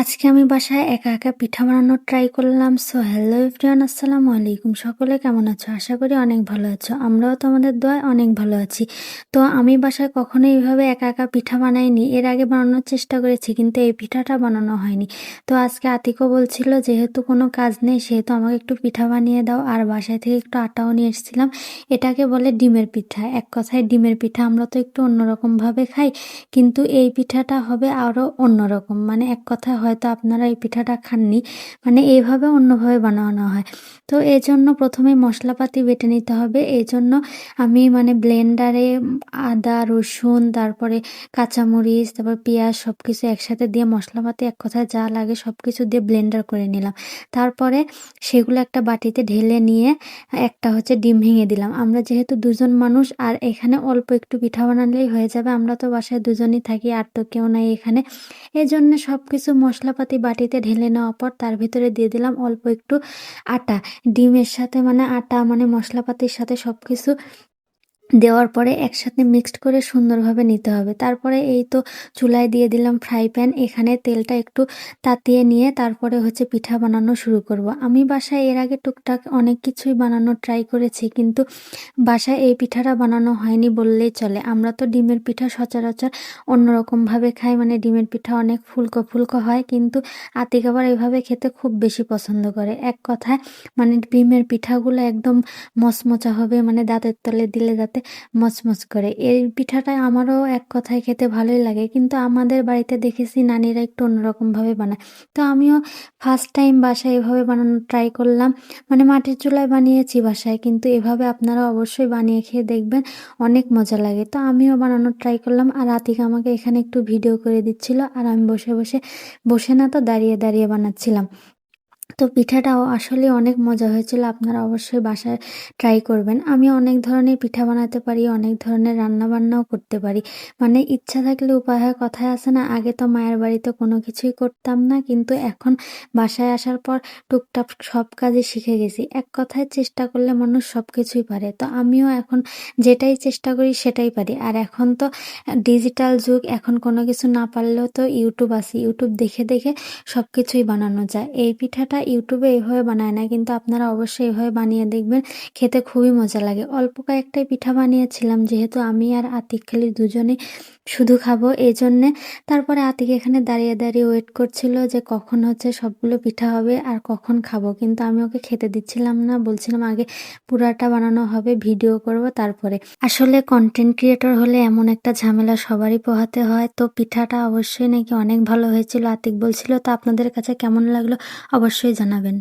আজকে আমি বাসায় একা একা পিঠা বানানোর ট্রাই করলাম। সো হ্যালো এভরিওয়ান আসসালামু আলাইকুম সকলে, কেমন আছো? আশা করি অনেক ভালো আছো। আমরাও তো আমাদের দোয়ায় অনেক ভালো আছি। তো, আমি বাসায় কখনো এইভাবে একা একা পিঠা বানাইনি। এর আগে বানানোর চেষ্টা করেছি, কিন্তু এই পিঠাটা বানানো হয়নি। তো, আজকে আতিকও বলছিল, যেহেতু কোনো কাজ নেই, সেহেতু আমাকে একটু পিঠা বানিয়ে দাও। আর বাসায় থেকে একটু আটাও নিয়ে এসেছিলাম। এটাকে বলে ডিমের পিঠা। এক কথায় ডিমের পিঠা আমরা তো একটু অন্যরকমভাবে খাই, কিন্তু এই পিঠাটা হবে আরও অন্যরকম। মানে এক কথায় হয়তো আপনারা এই পিঠাটা খাননি। মানে এইভাবে অন্যভাবে বানানো হয়। তো এই জন্য প্রথমে মশলাপাতি বেটে নিতে হবে। এই জন্য আমি মানে ব্লেন্ডারে আদা, রসুন, তারপরে কাঁচামরিচ, তারপর পেঁয়াজ সব কিছু একসাথে দিয়ে মশলাপাতি এক কথায় যা লাগে সব কিছু দিয়ে ব্লেন্ডার করে নিলাম। তারপরে সেগুলো একটা বাটিতে ঢেলে নিয়ে একটা হচ্ছে ডিম ভেঙে দিলাম। আমরা যেহেতু দুজন মানুষ আর এখানে অল্প একটু পিঠা বানালেই হয়ে যাবে, আমরা তো বাসায় দুজনই থাকি, আর তো কেউ নাই এখানে। এই জন্য সব কিছু মশলাপাতি বাটিতে ঢেলে নেওয়ার পর তার ভিতরে দিয়ে দিলাম অল্প একটু আটা। ডিমের সাথে মানে আটা মানে মশলাপাতির সাথে সব কিছু দেওয়ার পরে একসাথে মিক্সড করে সুন্দরভাবে নিতে হবে। তারপরে এই তো চুলায় দিয়ে দিলাম ফ্রাই প্যান এখানে তেলটা একটু তাতিয়ে নিয়ে তারপরে হচ্ছে পিঠা বানানো শুরু করব। আমি বাসায় এর আগে টুকটাক অনেক কিছুই বানানো ট্রাই করেছি, কিন্তু বাসায় এই পিঠাটা বানানো হয়নি বললেই চলে। আমরা তো ডিমের পিঠা সচরাচর অন্যরকমভাবে খাই মানে ডিমের পিঠা অনেক ফুলকো ফুলকো হয়, কিন্তু আতিক আবার এইভাবে খেতে খুব বেশি পছন্দ করে। এক কথায় মানে ডিমের পিঠাগুলো একদম মচমচা হবে মানে দাঁতের তলে দিলে যাতে মচমচ করে। এই পিঠাটা আমারও এক কথায় খেতে ভালোই লাগে। কিন্তু আমাদের বাড়িতে দেখেছি নানিরা একটু অন্যরকমভাবে বানায়। তো আমিও ফার্স্ট টাইম বাসায় এভাবে বানানোর ট্রাই করলাম। মানে মাটির চুলায় বানিয়েছি বাসায়। কিন্তু এভাবে আপনারা অবশ্যই বানিয়ে খেয়ে দেখবেন, অনেক মজা লাগে। তো আমিও বানানোর ট্রাই করলাম আর আতিকা আমাকে এখানে একটু ভিডিও করে দিচ্ছিল। আর আমি বসে বসে বসে না তো দাঁড়িয়ে দাঁড়িয়ে বানাচ্ছিলাম। তো পিঠাটাও আসলে অনেক মজা হয়েছিল, আপনারা অবশ্যই বাসায় ট্রাই করবেন। আমি অনেক ধরনের পিঠা বানাতে পারি, অনেক ধরনের রান্না বান্নাও করতে পারি। মানে ইচ্ছা থাকলে উপায় হয় কথায় আছে না, আগে তো মায়ের বাড়িতে কোনো কিছুই করতাম না, কিন্তু এখন বাসায় আসার পর টুকটাক সব কাজই শিখে গেছি। এক কথায় চেষ্টা করলে মানুষ সব কিছুই পারে। তো আমিও এখন যেটাই চেষ্টা করি সেটাই পারি। আর এখন তো ডিজিটাল যুগ, এখন কোনো কিছু না পারলেও তো ইউটিউব আছে। ইউটিউব দেখে দেখে সব কিছুই বানানো যায়। এই পিঠাটা ইউটিউবে এইভাবে বানায় না, কিন্তু আপনারা অবশ্যই এইভাবে বানিয়ে দেখবেন, খেতে খুবই মজা লাগে। অল্প কয়েকটাই পিঠা বানিয়েছিলাম, যেহেতু আমি আর আতিক খালি দুজনেই শুধু খাব এই জন্যে তারপরে আতিক এখানে দাঁড়িয়ে দাঁড়িয়ে ওয়েট করছিল যে কখন হচ্ছে সবগুলো পিঠা হবে আর কখন খাব। কিন্তু আমি ওকে খেতে দিচ্ছিলাম না, বলছিলাম আগে পুরাটা বানানো হবে, ভিডিও করব তারপরে। আসলে কন্টেন্ট ক্রিয়েটর হলে এমন একটা ঝামেলা সবারই পোহাতে হয়, তো পিঠাটা অবশ্যই নাকি অনেক ভালো হয়েছিল। আতিক বলছিল, তো আপনাদের কাছে কেমন লাগল? অবশ্যই জানাবেন